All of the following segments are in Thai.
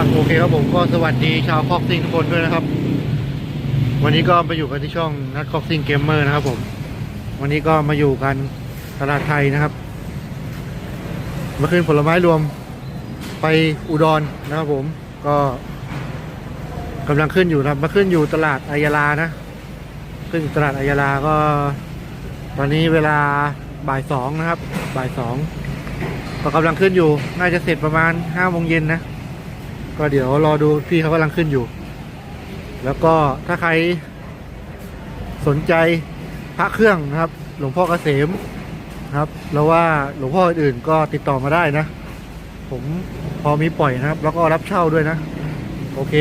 อะโอเคครับผมก็สวัสดีชาวคอกซิงทุกคนด้วยนะครับ วันนี้ก็มาอยู่กันที่ช่องนัดคอกซิงเกมเมอร์นะครับผม วันนี้ก็มาอยู่กันตลาดไทยนะครับ มาขึ้นผลไม้รวมไปอุดรนะครับผมก็กำลังขึ้นอยู่นะมาขึ้นอยู่ตลาดอายาลานะ ขึ้นอยู่ตลาดอายาลาก็ ตอนนี้เวลาบ่ายสองนะครับ บ่ายสองก็กำลังขึ้นอยู่ น่าจะเสร็จประมาณห้าโมงเย็นนะ ก็เดี๋ยวรอดูพี่เขากำลังขึ้นอยู่ แล้วก็ถ้าใครสนใจพระเครื่องนะครับ หลวงพ่อเกษมครับ แล้วว่าหลวงพ่ออื่นก็ติดต่อมาได้นะ ผมพอมีปล่อยนะครับ แล้วก็รับเช่าด้วยนะ โอเค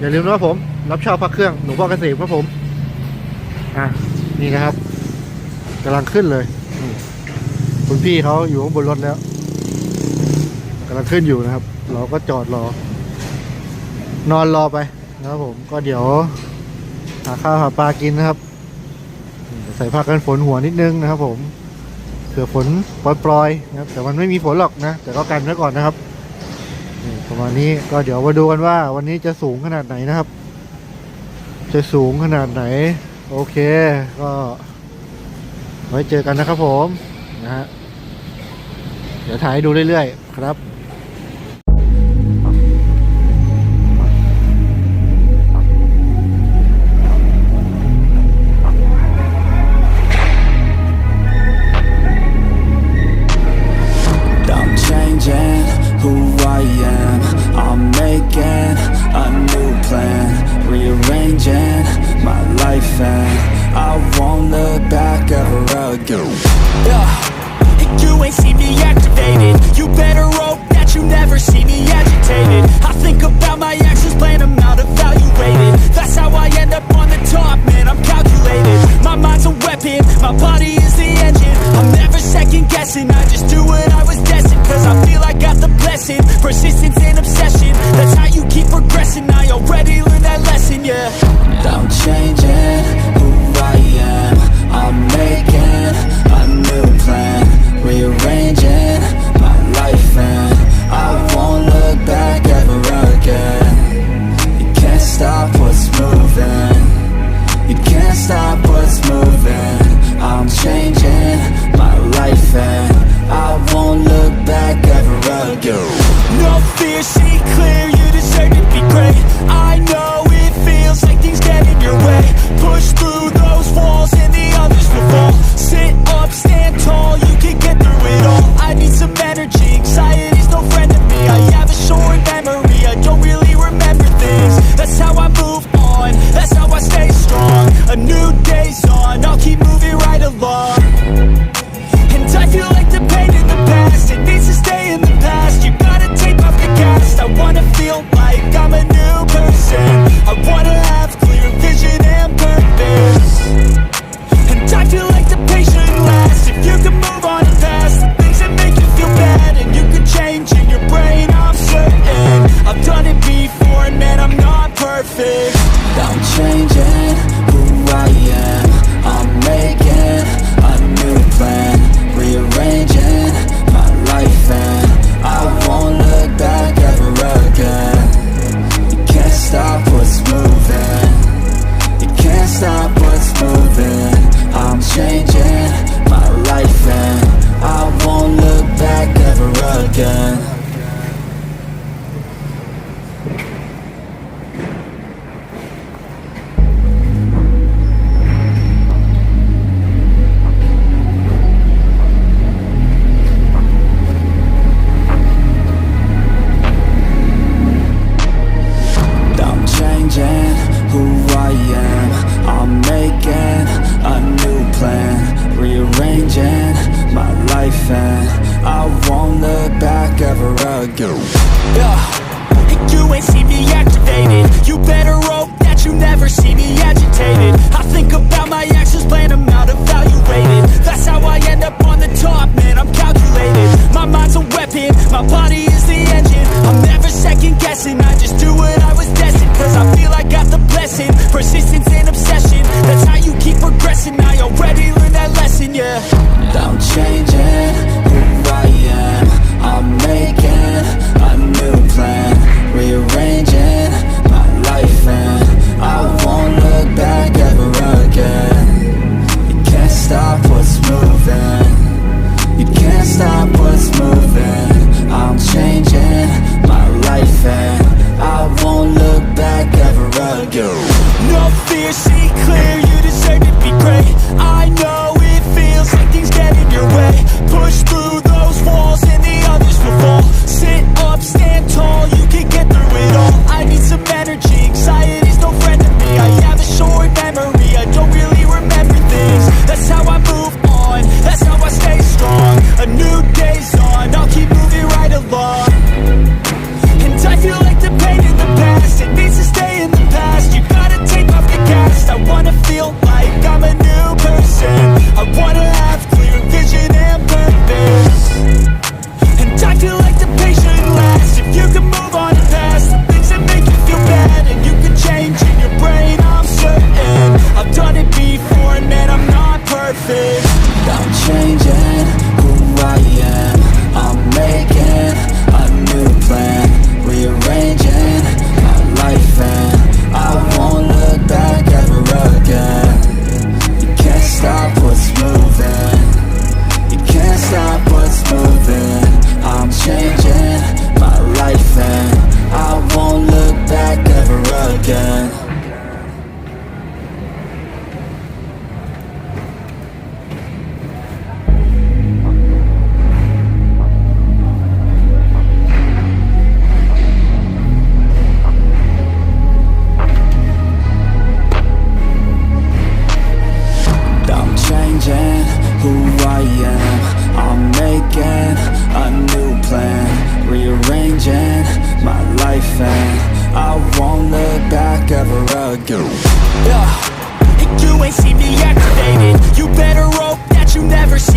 อย่าลืมนะผม รับเช่าพระเครื่องหลวงพ่อเกษมครับผม อะนี่นะครับกำลังขึ้นเลยคุณพี่เขาอยู่ข้างบนรถแล้วกำลังขึ้นอยู่นะครับ เราก็จอดรอ นอนรอไปนะครับผมก็เดี๋ยวหาข้าวหาปลากินนะครับ ใส่ผ้ากันฝนหัวนิดนึงนะครับผมเผื่อฝนปล่อยๆนะครับ แต่มันไม่มีฝนหรอกนะ แต่ก็กันไว้ก่อนนะครับประมาณนี้ก็เดี๋ยวมาดูกันว่า วันนี้จะสูงขนาดไหนนะครับ จะสูงขนาดไหน โอเค ก็ไว้เจอกันนะครับผมนะฮะเดี๋ยวถ่ายดูเรื่อยๆ ครับ Yeah. You ain't see me activated You better hope that you never see me agitated. I think about my actions, plan them out, evaluated That's how I end up on the top, man, I'm calculated. My mind's a weapon, my body is the engine. I'm never second guessing, I just do what I was destined. Cause I feel I got the blessing, persistence and obsession. That's how you keep progressing, I already learned that lesson,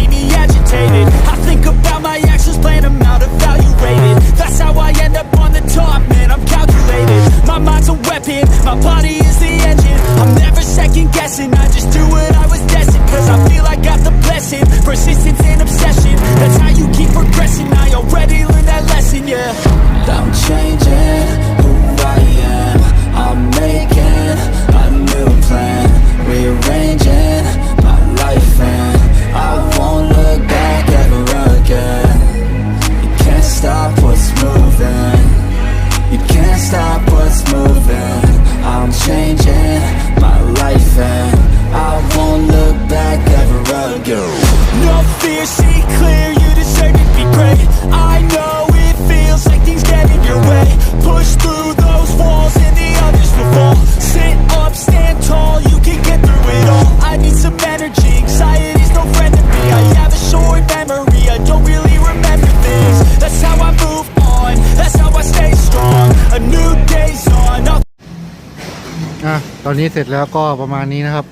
see me agitated. I think about my actions, plan them out, evaluated That's how I end up on the top, man, I'm calculated. My mind's a weapon, my body is อนนี้เสร็จแล้วก็ประมาณนี้นะครับ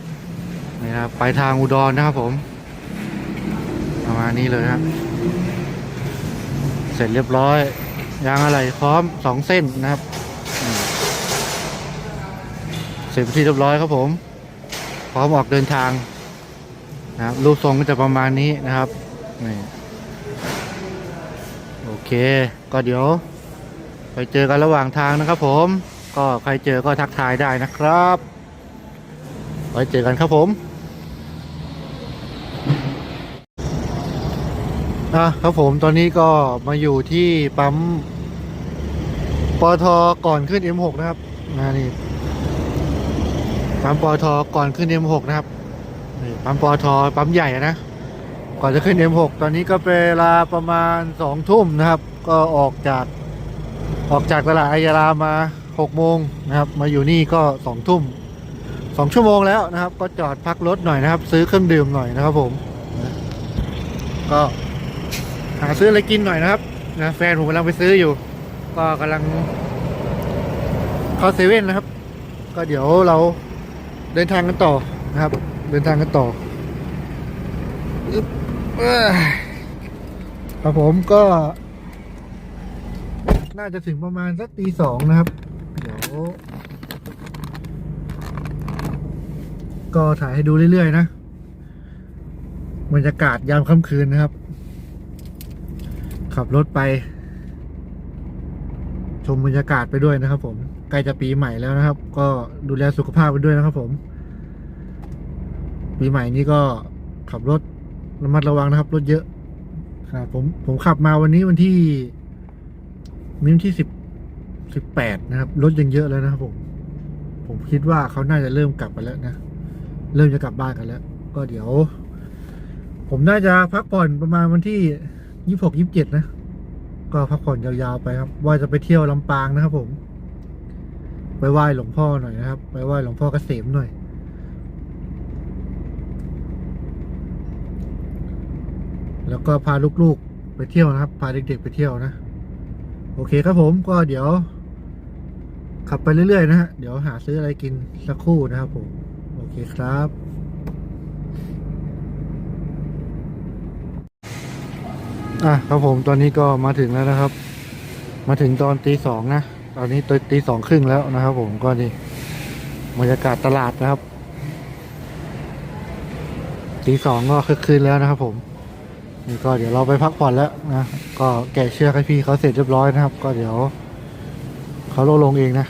นี่นะครับไปทางอุดรนะครับผม ประมาณนี้เลยครับเสร็จเรียบร้อยยางอะไรพร้อมสองเส้นนะครับเสร็จที่เรียบร้อยครับผม พร้อมออกเดินทางนะครับรูปทรงก็จะประมาณนี้นะครับนี่โอเค ก็เดี๋ยว ไปเจอกันระหว่างทางนะครับผมก็ใครเจอก็ทักทายได้นะครับ ไว้เจอกันครับผมอะครับผมตอนนี้ก็มาอยู่ที่ปั๊มปอทก่อนขึ้น M6 นะครับนะนี่ปั๊มปอทก่อนขึ้น M6 นะครับนี่ปั๊มปอทปั๊มใหญ่นะก่อนจะขึ้น M6 ตอนนี้ก็เป็นเวลาประมาณสองทุ่มนะครับ ก็ออกจากออกจากตลาดอายารามาหกโมงนะครับ มาอยู่นี่ก็สองทุ่ม สองชั่วโมงแล้วนะครับ ก็จอดพักรถหน่อยนะครับ ซื้อเครื่องดื่มหน่อยนะครับ ผมนะก็หาซื้ออะไรกินหน่อยนะครับนะแฟนผมกำลังไปซื้ออยู่ ก็กำลังเข้าเซเว่นนะครับ ก็เดี๋ยวเราเดินทางกันต่อนะครับ เดินทางกันต่อครับผมก็ น่าจะถึงประมาณสักตีสองนะครับ เดี๋ยว ก็ถ่ายให้ดูเรื่อยๆนะบรรยากาศยามค่ำคืนนะครับ ขับรถไป ชมบรรยากาศไปด้วยนะครับ ผมใกล้จะปีใหม่แล้วนะครับ ก็ดูแลสุขภาพไปด้วยนะครับ ผม ปีใหม่นี้ก็ขับรถระมัดระวังนะครับ รถเยอะครับผมผมขับมาวันนี้วันที่มีวันที่สิบสิบแปดนะครับ รถยังเยอะแล้วนะครับผม ผมคิดว่าเขาน่าจะเริ่มกลับไปแล้วนะ เริ่มจะกลับบ้านกันแล้ว ก็เดี๋ยว ผมน่าจะพักผ่อนประมาณวันที่ยี่หกยี่สิบเจ็ดนะ ก็พักผ่อนยาวๆไปครับ ว่าจะไปเที่ยวลำปางนะครับ ผม ไปไหว้หลวงพ่อหน่อยนะครับ ไปไหว้หลวงพ่อเกษมหน่อย แล้วก็พาลูกๆไปเที่ยวนะครับ พาเด็กๆไปเที่ยวนะ โอเคครับผมก็เดี๋ยวขับไปเรื่อยๆนะฮะ เดี๋ยวหาซื้ออะไรกินสักครู่นะครับผม เคครับอะครับผมตอนนี้ก็มาถึงแล้วนะครับ มาถึงตอนตีสองนะตอนนี้ตตีสองครึ่งแล้วนะครับ ผมก็นี่บรรยากาศตลาดนะครับตีสองก็คึกคืนแล้วนะครับ ผมนี่ก็เดี๋ยวเราไปพักผ่อนแล้วนะก็แกะเชือกให้พี่เขาเสร็จเรียบร้อยนะครับ ก็เดี๋ยวเขาลงลงเองนะ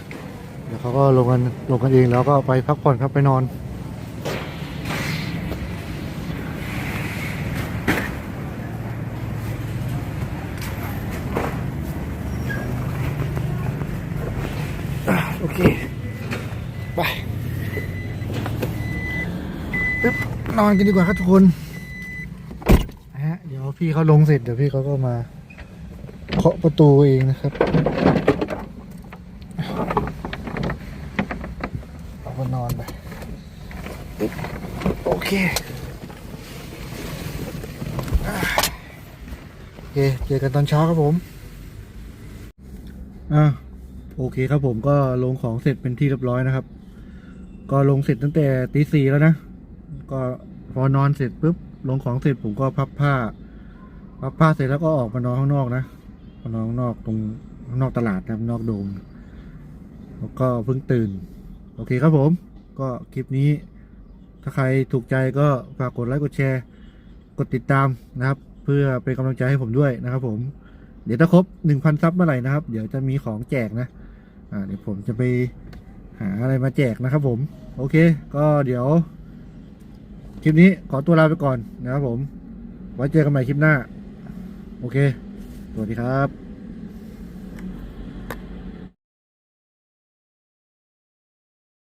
เดี๋ยวเขาก็ลงกันลงกันเองแล้วก็ไปพักผ่อนครับไปนอน อะโอเค ไป ปึ๊บนอนกันดีกว่าครับทุกคนนะฮะเดี๋ยวพี่เขาลงเสร็จเดี๋ยวพี่เขาก็มาเคาะประตูเองนะครับเราก็นอนไปปึ๊บโอเคเจอกันตอนเช้าครับผมอะโอเคครับผมก็ลงของเสร็จเป็นที่เรียบร้อยนะครับ ก็ลงเสร็จตั้งแต่ตีสี่แล้วนะ ก็พอนอนเสร็จปุ๊บลงของเสร็จผมก็พับผ้า พับผ้าเสร็จแล้วก็ออกมานอนข้างนอกนะมานอนข้างนอกตรงข้างนอกตลาดนะนอกโดมแล้วก็เพิ่งตื่น โอเคครับผม ก็คลิปนี้ ถ้าใครถูกใจก็ฝากกดไลค์กดแชร์ กดติดตามนะครับ เพื่อเป็นกำลังใจให้ผมด้วยนะครับผมเดี๋ยวถ้าครบหนึ่งพันซับเมื่อไหร่นะครับ เดี๋ยวจะมีของแจกนะ อ่า เดี๋ยวผมจะไปหาอะไรมาแจกนะครับผม โอเค ก็เดี๋ยว คลิปนี้ขอตัวลาไปก่อนนะครับผม ไว้เจอกันใหม่คลิปหน้า โอเค สวัสดีครับ